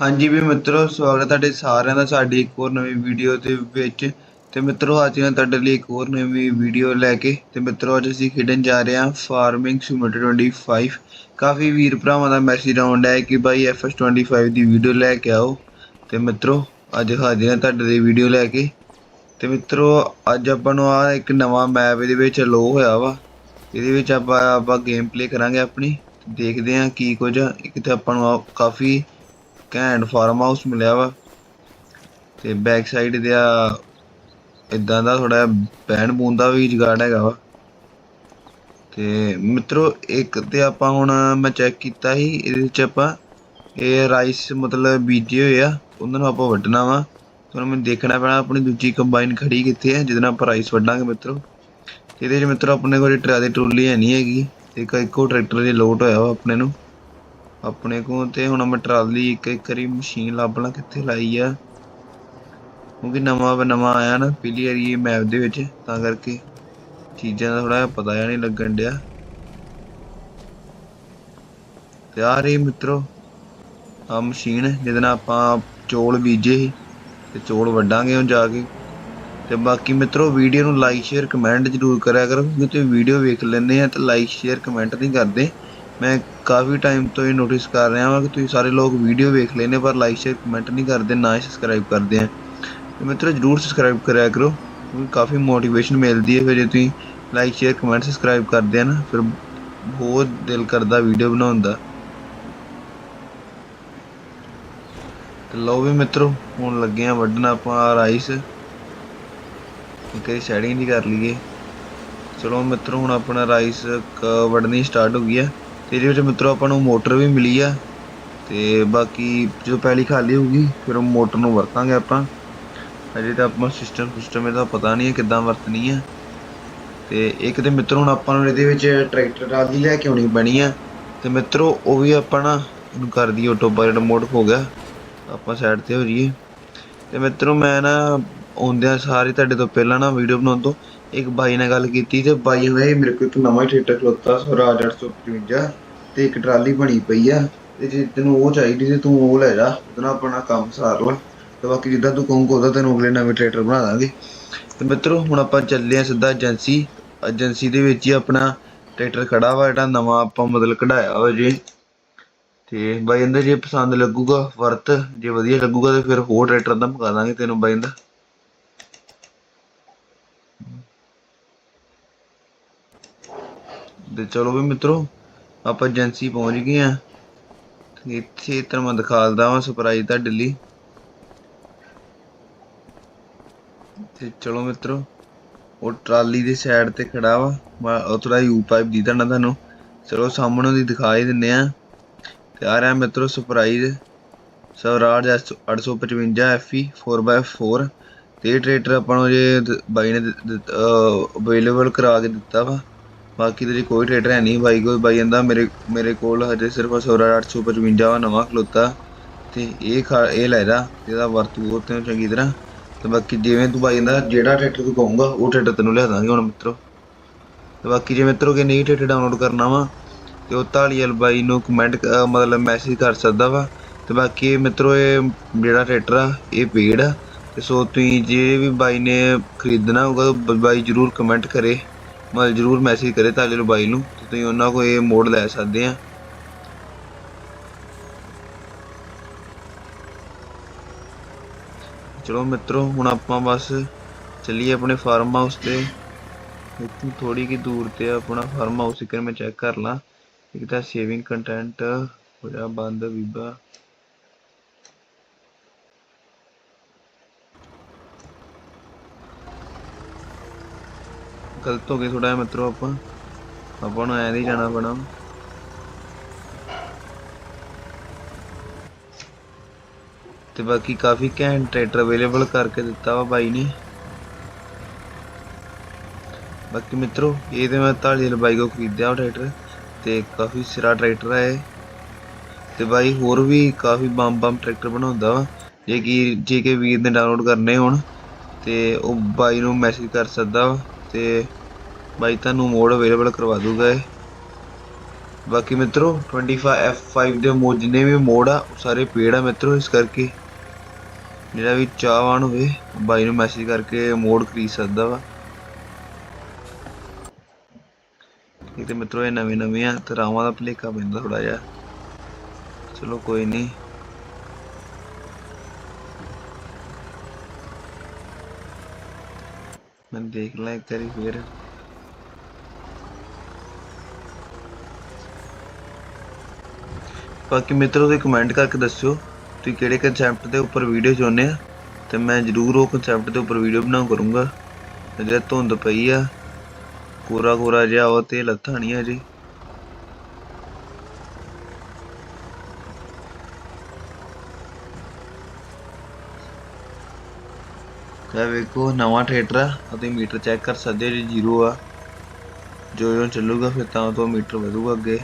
ਹਾਂਜੀ ਵੀ ਮਿੱਤਰੋ, ਸਵਾਗਤ ਹੈ ਤੁਹਾਡੇ ਸਾਰਿਆਂ ਦਾ ਸਾਡੀ ਇੱਕ ਹੋਰ ਨਵੀਂ ਵੀਡੀਓ ਦੇ ਵਿੱਚ। ਤੇ ਮਿੱਤਰੋ, ਅੱਜ ਮੈਂ ਤੁਹਾਡੇ ਲਈ ਇੱਕ ਹੋਰ ਨਵੀਂ ਵੀਡੀਓ ਲੈ ਕੇ ਤੇ ਮਿੱਤਰੋ, ਅੱਜ ਅਸੀਂ ਖੇਡਣ ਜਾ ਰਹੇ ਹਾਂ ਫਾਰਮਿੰਗ ਸਿਮੂਲੇਟਰ 25 ਕਾਫੀ ਵੀਰ ਭਰਾਵਾਂ ਦਾ ਮੈਸੇਜ ਆਉਂਦਾ ਹੈ ਕਿ ਭਾਈ FS25 ਦੀ ਵੀਡੀਓ ਲੈ ਕੇ ਆਓ। ਤੇ ਮਿੱਤਰੋ, ਅੱਜ ਹਾਜ਼ਰ ਹਾਂ ਤੁਹਾਡੇ ਲਈ ਵੀਡੀਓ ਲੈ ਕੇ। ਤੇ ਮਿੱਤਰੋ, ਅੱਜ ਆਪਾਂ ਨੂੰ ਆ ਇੱਕ ਨਵਾਂ ਮੈਪ ਇਹਦੇ ਵਿੱਚ ਲੋ ਹੋਇਆ ਵਾ। ਇਹਦੇ ਵਿੱਚ ਆਪਾਂ ਆਪਾਂ ਗੇਮ ਪਲੇ ਕਰਾਂਗੇ ਆਪਣੀ। ਦੇਖਦੇ ਹਾਂ ਕੀ ਕੁਝ ਇੱਕ ਤਾਂ ਆਪਾਂ ਨੂੰ ਆਹ ਕਾਫੀ ਘੈਂਟ ਫਾਰਮ ਹਾਊਸ ਮਿਲਿਆ ਵਾ। ਤੇ ਬੈਕ ਸਾਈਡ ਦੇ ਆ ਇਦਾਂ ਦਾ ਥੋੜਾ ਬੈਣ ਬੂਨ ਦਾ ਵੀ ਜੁਗਾੜ ਹੈਗਾ ਵਾ। ਤੇ ਮਿੱਤਰੋ, ਇੱਕ ਤੇ ਆਪਾਂ ਹੁਣ ਮੈਂ ਚੈੱਕ ਕੀਤਾ ਸੀ, ਇਹਦੇ ਵਿੱਚ ਆਪਾਂ ਇਹ ਰਾਈਸ ਮਤਲਬ ਬੀਜੇ ਹੋਏ ਆ, ਉਹਨਾਂ ਨੂੰ ਆਪਾਂ ਵੱਢਣਾ ਵਾ। ਤੁਹਾਨੂੰ ਮੈਨੂੰ ਦੇਖਣਾ ਪੈਣਾ, ਆਪਣੀ ਦੂਜੀ ਕੰਬਾਈਨ ਖੜੀ ਕਿੱਥੇ ਹੈ ਜਿਹਦੇ ਨਾਲ ਆਪਾਂ ਰਾਈਸ ਵੱਢਾਂਗੇ ਮਿੱਤਰੋ। ਇਹਦੇ ਵਿੱਚ ਮਿੱਤਰੋ, ਆਪਣੇ ਕੋਲ ਟਰਾਲੀ ਟਰੋਲੀ ਹੈ ਨਹੀਂ ਹੈਗੀ। ਇੱਕ, ਇੱਕੋ ਟਰੈਕਟਰ ਦੀ ਲੋਟ ਹੋਇਆ ਵਾ ਆਪਣੇ ਨੂੰ। ਆਪਣੇ ਕੋਲ ਤੇ ਹੁਣ ਮੈਂ ਟਰਾਲੀ ਇੱਕ ਇੱਕ ਕਰੀ ਮਸ਼ੀਨ ਲੱਭ ਲਾਂ ਕਿੱਥੇ ਲਾਈ ਆ। ਕਿਉਂਕਿ ਨਵਾਂ ਨਵਾਂ ਆਇਆ ਨਾ ਪਹਿਲੀ ਵਾਰੀ ਮੈਪ ਦੇ ਵਿੱਚ, ਤਾਂ ਕਰਕੇ ਚੀਜ਼ਾਂ ਦਾ ਥੋੜਾ ਪਤਾ ਜਿਹਾ ਨਹੀਂ ਲੱਗਣ ਡਿਆ। ਤੇ ਆ ਰਹੀ ਮਿੱਤਰੋ ਆ ਮਸ਼ੀਨ ਜਿਹਦੇ ਨਾਲ ਆਪਾਂ ਚੋਲ ਬੀਜੇ ਸੀ, ਤੇ ਚੋਲ ਵੱਢਾਂਗੇ ਹੁਣ ਜਾ ਕੇ। ਤੇ ਬਾਕੀ ਮਿੱਤਰੋ, ਵੀਡੀਓ ਨੂੰ ਲਾਈਕ ਸ਼ੇਅਰ ਕਮੈਂਟ ਜ਼ਰੂਰ ਕਰਿਆ ਕਰੋ, ਕਿਉਂਕਿ ਤੁਸੀਂ ਵੀਡੀਓ ਵੇਖ ਲੈਂਦੇ ਆ ਤੇ ਲਾਈਕ ਸ਼ੇਅਰ ਕਮੈਂਟ ਨਹੀਂ ਕਰਦੇ। ਮੈਂ ਕਾਫੀ ਟਾਈਮ ਤੋਂ ਇਹ ਨੋਟਿਸ ਕਰ ਰਿਹਾ ਹਾਂ ਕਿ ਤੁਸੀਂ ਸਾਰੇ ਲੋਕ ਵੀਡੀਓ ਵੇਖ ਲੈਂਦੇ ਪਰ ਲਾਈਕ ਸ਼ੇਅਰ ਕਮੈਂਟ ਨਹੀਂ ਕਰਦੇ, ਨਾ ਹੀ ਸਬਸਕ੍ਰਾਈਬ ਕਰਦੇ ਆ। ਤੇ ਮਿੱਤਰੋ, ਜਰੂਰ ਸਬਸਕ੍ਰਾਈਬ ਕਰਿਆ ਕਰੋ। ਕਿਉਂਕਿ ਕਾਫੀ ਮੋਟੀਵੇਸ਼ਨ ਮਿਲਦੀ ਹੈ, ਫਿਰ ਜੇ ਤੁਸੀਂ ਲਾਈਕ ਸ਼ੇਅਰ ਕਮੈਂਟ ਸਬਸਕ੍ਰਾਈਬ ਕਰਦੇ ਆ ਨਾ, ਫਿਰ ਬਹੁਤ ਦਿਲ ਕਰਦਾ ਵੀਡੀਓ ਬਣਾਉਣ ਦਾ। ਤੇ ਲਓ ਵੀ ਮਿੱਤਰੋ, ਹੁਣ ਲੱਗੇ ਆ ਵੱਢਣ ਆਪਾਂ ਰਾਈਸ ਇੱਕ ਵਾਰੀ ਸੈਟਿੰਗ ਕਰ ਲਈਏ। ਚਲੋ ਮਿੱਤਰੋ, ਹੁਣ ਆਪਣਾ ਰਾਈਸ ਵੱਢਣੀ ਸਟਾਰਟ ਹੋ ਗਈ ਆ। ਇਹਦੇ ਵਿੱਚ ਮਿੱਤਰੋ ਆਪਾਂ ਨੂੰ ਮੋਟਰ ਵੀ ਮਿਲੀ ਆ ਤੇ ਬਾਕੀ ਜਦੋਂ ਪਹਿਲੀ ਖਾਲੀ ਹੋਊਗੀ, ਫਿਰ ਉਹ ਮੋਟਰ ਨੂੰ ਵਰਤਾਂਗੇ ਆਪਾਂ। ਅਜੇ ਤਾਂ ਆਪਾਂ ਸਿਸਟਮ ਸਿਸਟਮ ਇਹਦਾ ਪਤਾ ਨਹੀਂ ਹੈ ਕਿੱਦਾਂ ਵਰਤਣੀ ਹੈ ਤੇ ਇੱਕ ਤੇ ਮਿੱਤਰੋ ਹੁਣ ਆਪਾਂ ਨੂੰ ਇਹਦੇ ਵਿੱਚ ਟਰੈਕਟਰ ਟਰਾਲੀ ਲੈ ਕੇ ਆਉਣੀ ਪੈਣੀ ਆ। ਤੇ ਮਿੱਤਰੋ ਉਹ ਵੀ ਆਪਾਂ ਨਾ ਇਹਨੂੰ ਕਰ ਦਈਏ ਆਟੋ ਪਾਇਲਟ ਮੋਡ ਹੋ ਗਿਆ। ਆਪਾਂ ਸਾਈਡ ਤੇ ਹੋ ਜਾਈਏ। ਤੇ ਮਿੱਤਰੋ ਮੈਂ ਨਾ ਆਉਂਦਿਆਂ ਸਾਰੇ ਤੁਹਾਡੇ ਤੋਂ ਪਹਿਲਾਂ ਨਾ ਵੀਡੀਓ ਬਣਾਉਣ ਤੋਂ ਇੱਕ ਬਾਈ ਨਾਲ ਗੱਲ ਕੀਤੀ ਤੇ ਬਾਈ ਹੋਏ ਮੇਰੇ ਕੋਲ ਇੱਕ ਨਵਾਂ ਹੀ ਥੀਏਟਰ ਖਲੋਤਾ, ਸਵਰਾਜ 855 ਤੇ ਇੱਕ ਟਰਾਲੀ ਬਣੀ ਪਈ ਆ, ਤੇ ਜੇ ਤੈਨੂੰ ਉਹ ਚਾਹੀਦੀ ਤੇ ਤੂੰ ਉਹ ਲੈ ਜਾ, ਉਹਦੇ ਨਾਲ ਆਪਣਾ ਕੰਮ ਸਾਰ ਲਾ। ਤੇ ਬਾਕੀ ਜਿੱਦਾਂ ਤੂੰ ਕਹੂੰਗਾ, ਉਹਦਾ ਤੈਨੂੰ ਅਗਲੇ ਨਵੇਂ ਥੀਏਟਰ ਬਣਾ ਦਾਂਗੇ। ਤੇ ਮਿੱਤਰੋ, ਹੁਣ ਆਪਾਂ ਚੱਲੇ ਆ ਸਿੱਧਾ ਏਜੰਸੀ। ਏਜੰਸੀ ਦੇ ਵਿੱਚ ਹੀ ਆਪਣਾ ਟਰੈਕਟਰ ਖੜਾ ਵਾ, ਜਿਹੜਾ ਨਵਾਂ ਆਪਾਂ ਮਤਲਬ ਕਢਾਇਆ ਵਾ ਜੇ। ਤੇ ਬਾਈ ਕਹਿੰਦਾ ਜੇ ਪਸੰਦ ਲੱਗੂਗਾ, ਵਰਤ। ਜੇ ਵਧੀਆ ਲੱਗੂਗਾ ਤੇ ਫਿਰ ਹੋਰ ਟਰੈਕਟਰ ਦਾ ਮੰਗਾ ਦਾਂਗੇ ਤੈਨੂੰ ਬਾਈ ਕਹਿੰਦਾ। ਤੇ ਚਲੋ ਵੀ ਮਿੱਤਰੋ ਆਪਾਂ ਏਜੰਸੀ ਪਹੁੰਚ ਗਏ ਆ ਤੇ ਇੱਥੇ ਤੁਹਾਨੂੰ ਮੈਂ ਦਿਖਾ ਦਿਖਾਲਦਾ ਵਾਂ ਸਰਪ੍ਰਾਈਜ਼ ਤੁਹਾਡੇ ਲਈ। ਤੇ ਚਲੋ ਮਿੱਤਰੋ, ਉਹ ਟਰਾਲੀ ਦੀ ਸਾਈਡ ਤੇ ਖੜਾ ਵਾ। ਮੈਂ ਉਹ ਥੋੜਾ ਯੂ ਪਾਈਪ ਦੀਦਾ ਨਾ ਤੁਹਾਨੂੰ। ਚਲੋ ਸਾਹਮਣੇ ਦੀ ਦਿਖਾ ਹੀ ਦਿੰਨੇ ਆ ਤੇ ਆ ਰਿਹਾ ਮਿੱਤਰੋ ਸਰਪ੍ਰਾਈਜ਼ ਸਵਰਾਜ 855 FE 4x4 ਤੇ ਇਹ ਟਰੈਕਟਰ ਆਪਾਂ ਨੂੰ ਜੇ ਦ- ਬਾਈ ਨੇ ਅਵੇਲੇਬਲ ਕਰਾ ਕੇ ਦਿੱਤਾ ਵਾ। ਬਾਕੀ ਤੇ ਜੀ ਕੋਈ ਟਰੈਕਟਰ ਹੈ ਨਹੀਂ ਬਾਈ, ਕੋਈ ਬਾਈ ਕਹਿੰਦਾ ਮੇਰੇ ਮੇਰੇ ਕੋਲ ਹਜੇ ਸਿਰਫ ਸਵਰਾਜ 855 ਵਾ ਨਵਾਂ ਖਲੋਤਾ। ਤੇ ਇਹ ਖਾ- ਇਹ ਲੈ ਜਾ, ਇਹਦਾ ਵਰਤੂ ਉਹ ਚੰਗੀ ਤਰ੍ਹਾਂ। ਤੇ ਬਾਕੀ ਜਿਵੇਂ ਤੂੰ ਬਾਈ ਕਹਿੰਦਾ ਜਿਹੜਾ ਟਰੈਕਟਰ ਤੂੰ ਕਹੂੰਗਾ, ਉਹ ਟਰੈਕਟਰ ਤੈਨੂੰ ਲਿਆ ਦਾਂਗੇ ਹੁਣ ਮਿੱਤਰੋ। ਤੇ ਬਾਕੀ ਜੇ ਮਿੱਤਰੋ ਕਿ ਨਹੀਂ ਟਰੈਕਟਰ ਡਾਊਨਲੋਡ ਕਰਨਾ ਵਾ, ਤੇ ਉਹ ਧਾਲੀਵਾਲ ਬਾਈ ਨੂੰ ਕਮੈਂਟ ਮਤਲਬ ਮੈਸੇਜ ਕਰ ਸਕਦਾ ਵਾ। ਤੇ ਬਾਕੀ ਇਹ ਮਿੱਤਰੋ, ਇਹ ਜਿਹੜਾ ਟਰੈਕਟਰ ਆ, ਇਹ ਪੇਡ ਆ। ਤੇ ਸੋ ਤੁਸੀਂ ਜੇ ਵੀ ਬਾਈ ਨੇ ਖਰੀਦਣਾ ਹੋਊਗਾ, ਬਾਈ ਜਰੂਰ ਕਮੈਂਟ ਕਰੇ। ਮਤਲਬ ਜਰੂਰ ਮੈਸੇਜ ਕਰੇ ਢਾਲੀਵਾਲ ਬਾਈ ਨੂੰ ਤੁਸੀਂ ਉਹਨਾਂ ਕੋਲ ਇਹ ਮੋਡ ਲੈ ਸਕਦੇ ਆ। ਚਲੋ ਮਿੱਤਰੋ, ਹੁਣ ਆਪਾਂ ਬਸ ਚੱਲੀਏ ਆਪਣੇ ਫਾਰਮ ਹਾਊਸ ਤੇ। ਇੱਥੋਂ ਥੋੜੀ ਕੀ ਦੂਰ ਤੇ ਆਪਣਾ ਫਾਰਮ ਹਾਊਸ ਇੱਕ ਮੈਂ ਚੈੱਕ ਕਰ ਲਾਂ। ਇੱਕ ਤਾਂ ਸੇਵਿੰਗ ਕੰਟੈਂਟ ਹੋਇਆ ਬੰਦ, ਬੀਬਾ। ਗਲਤ ਹੋ ਗਏ ਥੋੜਾ ਜਿਹਾ ਮਿੱਤਰੋ ਆਪਾਂ। ਆਪਾਂ ਨੂੰ ਐਂ ਦੀ ਜਾਣਾ ਪੈਣਾ। ਤੇ ਬਾਕੀ ਕਾਫੀ ਘੈਂਟ ਟਰੈਕਟਰ ਅਵੇਲੇਬਲ ਕਰਕੇ ਦਿੱਤਾ ਵਾ ਬਾਈ ਨੇ। ਬਾਕੀ ਮਿੱਤਰੋ, ਇਹ ਤੇ ਮੈਂ ਢਾਲੀ ਵਾਲੇ ਬਾਈ ਕੋ ਖਰੀਦਿਆ ਉਹ ਟਰੈਕਟਰ ਤੇ ਕਾਫੀ ਸਿਰਾ ਟਰੈਕਟਰ ਹੈ ਇਹ। ਤੇ ਬਾਈ ਹੋਰ ਵੀ ਕਾਫੀ ਬੰਮ ਬੰਮ ਟਰੈਕਟਰ ਬਣਾਉਂਦਾ ਵਾ। ਜੇ ਕਿ ਜੇ ਕਿ ਵੀਰ ਨੇ ਡਾਊਨਲੋਡ ਕਰਨੇ ਹੋਣ, ਤੇ ਉਹ ਬਾਈ ਨੂੰ ਮੈਸੇਜ ਕਰ ਸਕਦਾ ਵਾ। ਤੇ ਬਾਈ ਤੁਹਾਨੂੰ ਮੋਡ ਅਵੇਲੇਬਲ ਕਰਵਾ ਦੂਗਾ ਇਹ। ਬਾਕੀ ਮਿੱਤਰੋ 25 F5 ਦੇ ਮੋ, ਜਿੰਨੇ ਵੀ ਮੋਡ ਆ, ਉਹ ਸਾਰੇ ਪੇੜ ਆ ਮਿੱਤਰੋ ਇਸ ਕਰਕੇ। ਜਿਹੜਾ ਵੀ ਚਾਹਵਾਨ ਹੋਵੇ, ਬਾਈ ਨੂੰ ਮੈਸੇਜ ਕਰਕੇ ਮੋਡ ਖਰੀਦ ਸਕਦਾ ਵਾ। ਇਹ ਤੇ ਮਿੱਤਰੋ ਇਹ ਨਵੇਂ ਨਵੇਂ ਆ, ਤੇ ਰਾਵਾਂ ਦਾ ਭਲੇਖਾ ਪੈਂਦਾ ਥੋੜਾ ਜਿਹਾ। ਚਲੋ ਕੋਈ ਨਹੀਂ। ਮੈਂ ਦੇਖ ਲਾਂ ਇੱਕ ਵਾਰੀ ਫੇਰ। ਬਾਕੀ ਮਿੱਤਰੋ, ਤੁਸੀਂ ਕਮੈਂਟ ਕਰਕੇ ਦੱਸਿਓ ਤੁਸੀਂ ਕਿਹੜੇ ਕਨਸੈਪਟ ਦੇ ਉੱਪਰ ਵੀਡੀਓ ਚਾਹੁੰਦੇ ਆ। ਤੇ ਮੈਂ ਜ਼ਰੂਰ ਉਹ ਕਨਸੈਪਟ ਦੇ ਉੱਪਰ ਵੀਡੀਓ ਬਣਾ ਕਰੂੰਗਾ। ਜੇ ਧੁੰਦ ਪਈ ਆ। ਕੋਰਾ ਕੋਰਾ ਜਿਹਾ ਉਹ ਤੇ ਲੱਥਾ ਨਹੀਂ ਆ ਜੀ ਤਾਂ ਵੇਖੋ, ਨਵਾਂ ਥੀਏਟਰ ਆ ਅਤੇ ਮੀਟਰ ਚੈੱਕ ਕਰ ਸਕਦੇ ਹੋ, ਜੀ ਜ਼ੀਰੋ ਆ। ਜੋ ਜੋ ਚੱਲੂਗਾ, ਫਿਰ ਤਾਂ ਤੋਂ ਮੀਟਰ ਵਧੂਗਾ ਅੱਗੇ।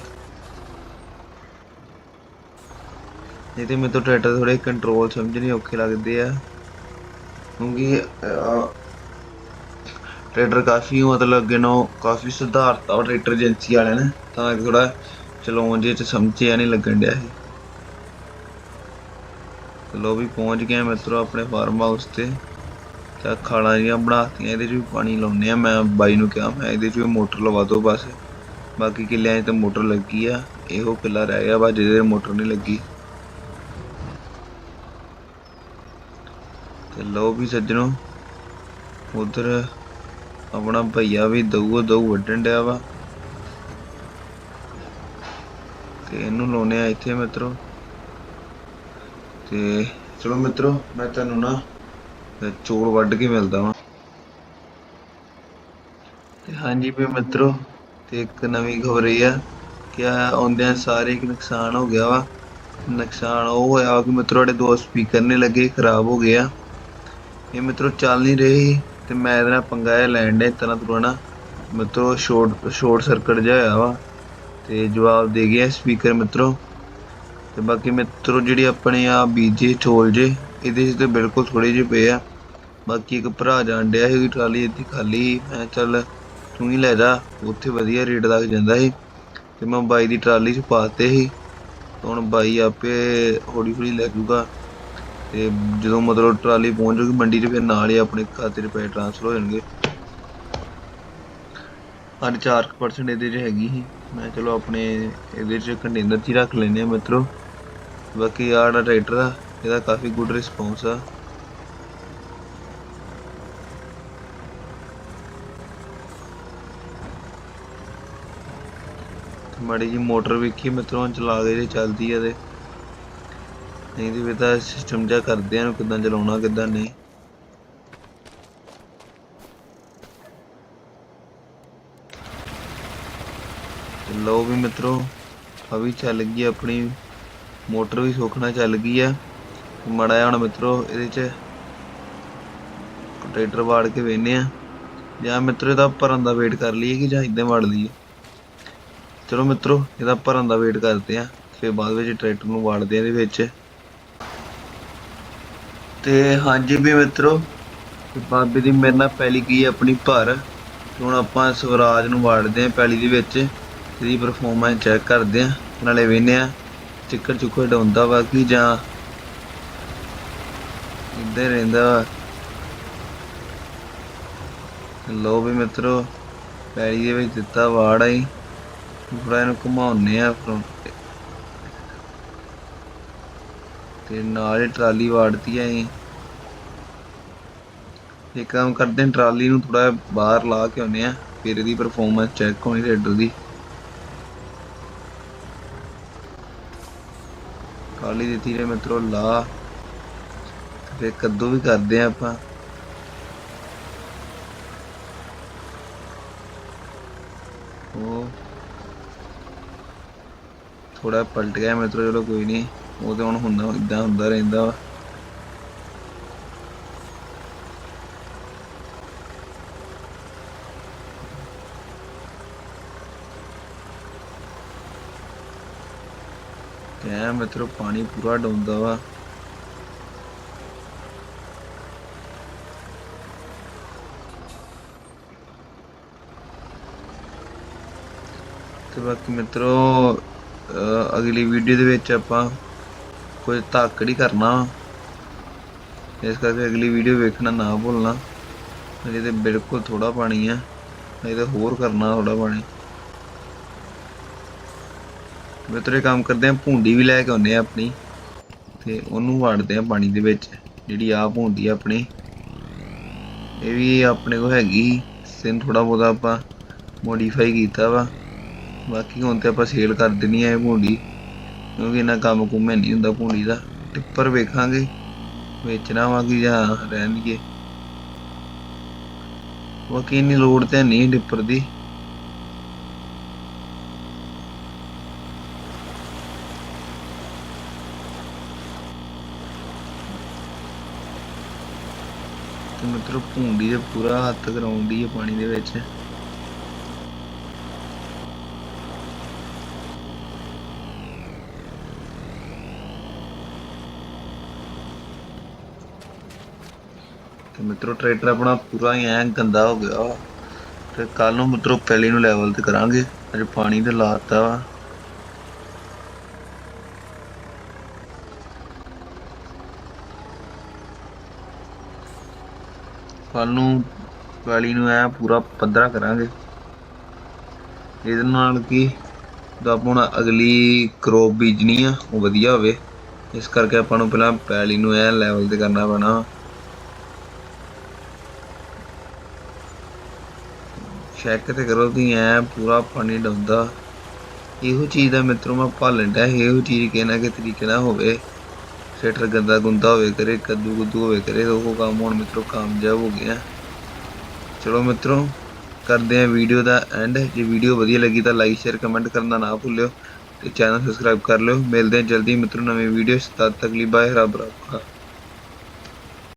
ਨਹੀਂ ਤੇ ਮੈਨੂੰ ਟਰੈਕਟਰ ਥੋੜੇ ਕੰਟਰੋਲ ਸਮਝਣੇ ਔਖੇ ਲੱਗਦੇ ਆ। ਕਿਉਂਕਿ ਟਰੈਕਟਰ ਕਾਫੀ ਮਤਲਬ ਅੱਗੇ ਨੂੰ ਕਾਫੀ ਸੁਧਾਰਤਾ ਵਾ ਟਰੈਕਟਰ ਏਜੰਸੀ ਵਾਲਿਆਂ ਨੇ, ਤਾਂ ਥੋੜਾ ਚਲਾਉਣ ਜੇ ਚ ਸਮਝਿਆ ਨਹੀਂ ਲੱਗਣ ਡਿਆ ਸੀ। ਚਲੋ ਵੀ ਪਹੁੰਚ ਗਏ ਆ ਮਿੱਤਰੋ ਆਪਣੇ ਫਾਰਮ ਹਾਊਸ ਤੇ। ਤਾਂ ਖਾਲਾਂ ਜੀਆਂ ਬਣਾਤੀਆਂ, ਇਹਦੇ 'ਚ ਵੀ ਪਾਣੀ ਲਾਉਨੇ ਆ ਮੈਂ, ਬਾਈ ਨੂੰ ਕਿਹਾ, ਮੈਂ ਇਹਦੇ 'ਚ ਵੀ ਮੋਟਰ ਲਵਾ ਦਿਓ ਬਸ। ਬਾਕੀ ਕਿੱਲਿਆਂ 'ਚ ਤਾਂ ਮੋਟਰ ਲੱਗੀ ਆ, ਇਹੋ ਕਿੱਲਾ ਰਹਿ ਗਿਆ ਵਾ ਜਿਹਦੇ ਮੋਟਰ ਨਹੀਂ ਲੱਗੀ। ਤੇ ਲਓ ਵੀ ਸੱਜਣੋ, ਉਧਰ ਆਪਣਾ ਭਈਆ ਵੀ ਦਊ ਦਊ ਵੱਢਣ ਡਿਆ ਵਾ। ਤੇ ਇਹਨੂੰ ਲਾਉਨੇ ਆ ਇੱਥੇ ਮਿੱਤਰੋ। ਤੇ ਚਲੋ ਮਿੱਤਰੋ, ਮੈਂ ਤੁਹਾਨੂੰ ਨਾ ਤੇ ਚੋਲ ਵੱਢ ਕੇ ਮਿਲਦਾ ਵਾਂ ਤੇ ਹਾਂਜੀ ਵੀ ਮਿੱਤਰੋ, ਤੇ ਇੱਕ ਨਵੀਂ ਖਬਰ ਇਹ ਆ ਕਿ ਆਉਂਦਿਆਂ ਸਾਰੇ ਇੱਕ ਨੁਕਸਾਨ ਹੋ ਗਿਆ ਵਾ। ਨੁਕਸਾਨ ਉਹ ਹੋਇਆ ਵਾ ਕਿ ਮਿੱਤਰੋ, ਸਾਡੇ ਦੋ ਸਪੀਕਰ ਨੇ ਲੱਗੇ, ਖਰਾਬ ਹੋ ਗਏ ਆ। ਇਹ ਮਿੱਤਰੋ ਚੱਲ ਨਹੀਂ ਰਹੇ ਸੀ ਤੇ ਮੈਂ ਇਹਦੇ ਨਾਲ ਪੰਗਾ ਲੈਣ ਦੇ ਤਰ੍ਹਾਂ ਤੁਰਾਂ ਨਾ। ਮਿੱਤਰੋ ਸ਼ੋਰਟ ਸ਼ੋਰਟ ਸਰਕਟ ਜਿਹਾ ਹੋਇਆ ਵਾ। ਤੇ ਜਵਾਬ ਦੇ ਗਿਆ ਸਪੀਕਰ ਮਿੱਤਰੋ। ਤੇ ਬਾਕੀ ਮਿੱਤਰੋ, ਜਿਹੜੀ ਆਪਣੇ ਆ ਬੀਜੇ, ਚੋਲ ਜੇ ਇਹਦੇ 'ਚ ਤੇ ਬਿਲਕੁਲ ਥੋੜੇ ਜਿਹੇ ਪਏ ਆ। ਬਾਕੀ ਇੱਕ ਭਰਾ ਜਾਣ ਡਿਆ ਸੀ ਟਰਾਲੀ ਇੱਥੇ ਖਾਲੀ ਸੀ। ਮੈਂ ਕਿਹਾ ਚੱਲ ਤੂੰ ਹੀ ਲੈ ਜਾ, ਉੱਥੇ ਵਧੀਆ ਰੇਟ ਲੱਗ ਜਾਂਦਾ ਸੀ। ਤੇ ਮੈਂ ਬਾਈ ਦੀ ਟਰਾਲੀ 'ਚ ਪਾਤੇ ਸੀ। ਹੁਣ ਬਾਈ ਆਪੇ ਹੌਲੀ ਹੌਲੀ ਲੈ ਜੂਗਾ। ਤੇ ਜਦੋਂ ਮਤਲਬ ਟਰਾਲੀ ਪਹੁੰਚ ਜੂਗੀ ਮੰਡੀ 'ਚ, ਫਿਰ ਨਾਲ ਹੀ ਆਪਣੇ ਖਾਤੇ 'ਚ ਪੈਸੇ ਟ੍ਰਾਂਸਫਰ ਹੋ ਜਾਣਗੇ। ਅੱਜ 4% ਇਹਦੇ 'ਚ ਹੈਗੀ ਸੀ। ਮੈਂ ਚਲੋ ਆਪਣੇ ਇਹਦੇ 'ਚ ਕੰਟੇਨਰ 'ਚ ਹੀ ਰੱਖ ਲੈਂਦੇ ਆ ਮਿੱਤਰੋ। ਬਾਕੀ ਆੜਾ ਟਰੈਕਟਰ ਆ ਇਹਦਾ ਕਾਫੀ ਗੁੱਡ ਰਿਸਪੌਂਸ ਆ। ਮਾੜੀ ਜੀ ਮੋਟਰ ਵੇਖੀ ਮਿੱਤਰੋਂ ਚਲਾ ਕੇ ਜੇ ਚੱਲਦੀ ਆ ਤੇ। ਨਹੀਂ ਤੇ ਫਿਰ ਤਾਂ ਸਿਸਟਮ ਜਿਹਾ ਕਰਦੇ ਆ, ਇਹਨੂੰ ਕਿੱਦਾਂ ਚਲਾਉਣਾ, ਕਿੱਦਾਂ ਨਹੀਂ। ਲਓ ਵੀ ਮਿੱਤਰੋ, ਆ ਵੀ ਚੱਲ ਗਈ ਆਪਣੀ। ਮੋਟਰ ਵੀ ਸੋਖਣਾ ਚੱਲ ਗਈ ਆ। ਮਾੜਾ ਜਿਹਾ ਹੁਣ ਮਿੱਤਰੋ ਇਹਦੇ 'ਚ ਟਰੈਕਟਰ ਵਾੜ ਕੇ ਵੇਨੇ ਆ ਜਾਂ ਮਿੱਤਰੋ ਇਹਦਾ ਭਰਨ ਦਾ ਵੇਟ ਕਰ ਲਈਏ ਕਿ ਜਾਂ ਇਦਾਂ ਵਾੜ ਲਈਏ। ਚਲੋ ਮਿੱਤਰੋ, ਇਹਦਾ ਭਰਨ ਦਾ ਵੇਟ ਕਰਦੇ ਆ ਫਿਰ ਬਾਅਦ ਵਿੱਚ ਟਰੈਕਟਰ ਨੂੰ ਵਾੜਦੇ ਆ ਇਹਦੇ ਵਿੱਚ। ਤੇ ਹਾਂਜੀ ਵੀ ਮਿੱਤਰੋ ਬਾਬੇ ਦੀ ਮੇਰੇ ਨਾਲ ਪੈਲੀ ਗਈ ਆਪਣੀ ਭਰ। ਹੁਣ ਆਪਾਂ ਸਵਰਾਜ ਨੂੰ ਵਾੜਦੇ ਆ ਪੈਲੀ ਦੇ ਵਿੱਚ। ਇਹਦੀ ਪਰਫਾਰਮੈਂਸ ਚੈੱਕ ਕਰਦੇ ਆ ਨਾਲੇ ਵੇਨੇ ਆ ਚਿੱਕੜ ਚੁੱਕੜ ਡਾਉਂਦਾ ਵਾ ਕਿ ਜਾਂ ਇੱਦਾਂ ਹੀ ਰਹਿੰਦਾ ਵਾ। ਲੋ ਵੀ ਮਿੱਤਰੋ, ਪੈਲੀ ਦੇ ਵਿੱਚ ਦਿੱਤਾ ਵਾੜ ਆਈ ਥੋੜਾ ਇਹਨੂੰ ਘੁਮਾਉਨੇ ਆ ਫਰੰਟ ਤੇ। ਨਾਲ ਹੀ ਟਰਾਲੀ ਵਾੜਤੀ ਆ ਇਹ ਕੰਮ ਕਰਦੇ ਹਾਂ, ਟਰਾਲੀ ਨੂੰ ਥੋੜਾ ਬਾਹਰ ਲਾ ਕੇ ਆਉਂਦੇ ਆ ਫਿਰ ਇਹਦੀ ਪਰਫਾਰਮੈਂਸ ਚੈੱਕ ਹੋਣੀ ਰੇਡਰ ਦੀ। ਟਰਾਲੀ ਦਿੱਤੀ ਰੇ ਮਿੱਤਰੋ, ਲਾ। ਫਿਰ ਕੱਦੂ ਵੀ ਕਰਦੇ ਆ ਆਪਾਂ। ਉਹ ਥੋੜਾ ਪਲਟ ਗਿਆ ਮਿੱਤਰੋ ਚਲੋ ਕੋਈ ਨਹੀਂ। ਉਹ ਤੇ ਹੁਣ ਹੁੰਦਾ, ਇਦਾਂ ਹੁੰਦਾ ਰਹਿੰਦਾ ਵਾ। ਤੇ ਮਿੱਤਰੋ ਪਾਣੀ ਪੂਰਾ ਡਾਉਂਦਾ ਵਾ। ਤੇ ਬਾਕੀ ਮਿੱਤਰੋ ਅਗਲੀ ਵੀਡੀਓ ਦੇ ਵਿੱਚ ਆਪਾਂ ਕੁਝ ਧਾਕੜ ਹੀ ਕਰਨਾ ਵਾ। ਇਸ ਕਰਕੇ ਅਗਲੀ ਵੀਡੀਓ ਵੇਖਣਾ ਨਾ ਭੁੱਲਣਾ। ਅਜੇ ਤੇ ਬਿਲਕੁਲ ਥੋੜਾ ਪਾਣੀ ਆ। ਅਜੇ ਤੇ ਹੋਰ ਕਰਨਾ ਥੋੜਾ ਪਾਣੀ। ਮਿੱਤਰੋ ਇਹ ਕੰਮ ਕਰਦੇ ਆ, ਭੁੰਡੀ ਵੀ ਲੈ ਕੇ ਆਉਂਦੇ ਆ ਆਪਣੀ। ਤੇ ਉਹਨੂੰ ਵਾੜਦੇ ਆ ਪਾਣੀ ਦੇ ਵਿੱਚ, ਜਿਹੜੀ ਆਪ ਹੁੰਦੀ ਆ ਆਪਣੀ। ਇਹ ਵੀ ਆਪਣੇ ਕੋਲ ਹੈਗੀ। ਸਿੰ ਥੋੜਾ ਬਹੁਤਾ ਆਪਾਂ ਮੋਡੀਫਾਈ ਕੀਤਾ ਵਾ। ਬਾਕੀ ਹੁਣ ਤੇ ਆਪਾਂ ਸੇਲ ਕਰ ਦੇਣੀ ਆ ਇਹ ਭੁੰਡੀ, ਕਿਉਂਕਿ ਇਹਨਾਂ ਕੰਮ ਕੁੰਮੇ ਨਹੀਂ ਹੁੰਦਾ ਭੂੰਡੀ ਦਾ। ਟਿੱਪਰ ਵੇਖਾਂਗੇ, ਵੇਚਣਾ ਵਾ ਕਿ ਜਾਂ ਰਹਿਣਗੇ ਬਾਕੀ ਇੰਨੀ ਲੋੜ ਤੇ ਨਹੀਂ ਟਿੱਪਰ ਦੀ। ਤੇ ਮਿੱਤਰੋ, ਭੁੰਡੀ ਦੇ ਪੂਰਾ ਹੱਥ ਕਰਾਉਂਦੀ ਹੈ ਪਾਣੀ ਦੇ ਵਿੱਚ। ਤੇ ਮਿੱਤਰੋ ਟਰੈਕਟਰ ਆਪਣਾ ਪੂਰਾ ਹੀ ਐਂ ਗੰਦਾ ਹੋ ਗਿਆ ਵਾ। ਤੇ ਕੱਲ ਨੂੰ ਮਿੱਤਰੋ ਪਹਿਲੀ ਨੂੰ ਲੈਵਲ ਤੇ ਕਰਾਂਗੇ। ਅੱਜ ਪਾਣੀ ਤੇ ਲਾਤਾ ਵਾ। ਕੱਲ ਨੂੰ ਪੈਲੀ ਨੂੰ ਐ ਪੂਰਾ ਪੱਧਰਾ ਕਰਾਂਗੇ। ਇਹਦੇ ਨਾਲ ਕੀ? ਜਦੋਂ ਆਪਾਂ ਅਗਲੀ ਕਰੋਪ ਬੀਜਣੀ ਆ, ਉਹ ਵਧੀਆ ਹੋਵੇ। ਇਸ ਕਰਕੇ ਆਪਾਂ ਨੂੰ ਪਹਿਲਾਂ ਪੈਲੀ ਨੂੰ ਐ ਲੈਵਲ ਤੇ ਕਰਨਾ ਪੈਣਾ। ਚੈੱਕ ਤੇ ਕਰੋ ਤੁਸੀਂ ਐ, ਪੂਰਾ ਪਾਣੀ ਡਾਉਂਦਾ ਇਹੋ ਚੀਜ਼ ਦਾ ਮਿੱਤਰੋ ਮੈਂ ਭਾਲਣ ਡਿਆ ਇਹੋ ਚੀਜ਼ ਕਿਸੇ ਨਾ ਕਿਸੇ ਤਰੀਕੇ ਨਾਲ ਹੋਵੇ। ਸ਼ਟਰ ਗੰਦਾ ਗੁੰਦਾ ਹੋਵੇ ਕਰੇ, ਕੱਦੂ ਕੁੱਦੂ ਹੋਵੇ ਕਰੇ, ਉਹ ਕੰਮ ਹੁਣ ਮਿੱਤਰੋ ਕਾਮਯਾਬ ਹੋ ਗਿਆ। ਚਲੋ ਮਿੱਤਰੋ, ਕਰਦੇ ਆ ਵੀਡੀਓ ਦਾ ਐਂਡ ਜੇ ਵੀਡੀਓ ਵਧੀਆ ਲੱਗੀ ਤਾਂ ਲਾਈਕ ਸ਼ੇਅਰ ਕਮੈਂਟ ਕਰਨਾ ਨਾ ਭੁੱਲਿਓ ਤੇ ਚੈਨਲ ਸਬਸਕ੍ਰਾਈਬ ਕਰ ਲਿਓ। ਮਿਲਦੇ ਹਾਂ ਜਲਦੀ ਮਿੱਤਰੋ ਨਵੀਂ ਵੀਡੀਓ ਤਦ ਤੱਕ ਲਈ ਬਾਏ ਰੱਬ ਰੱਖਾ।